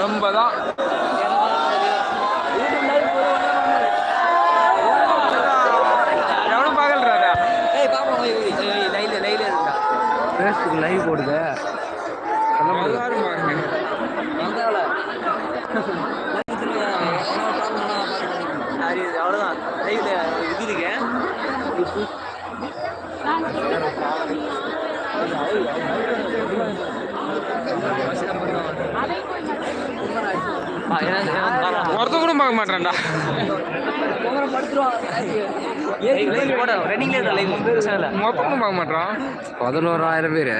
ரொம்ப தான். எவனும் பார்க்கலடா ஃபேஸ்புக் லைவ் போடுது. சொல்ல முடியாது. எல்லாரும் பாருங்க. அவ்வளோதான் லைவ்ல இது இருக்கேன் ஒருத்த கூட பார்க்க மாட்டேன்டா. மொத்தமும் பார்க்க மாட்டான் பதினோராயிரம் பேர்.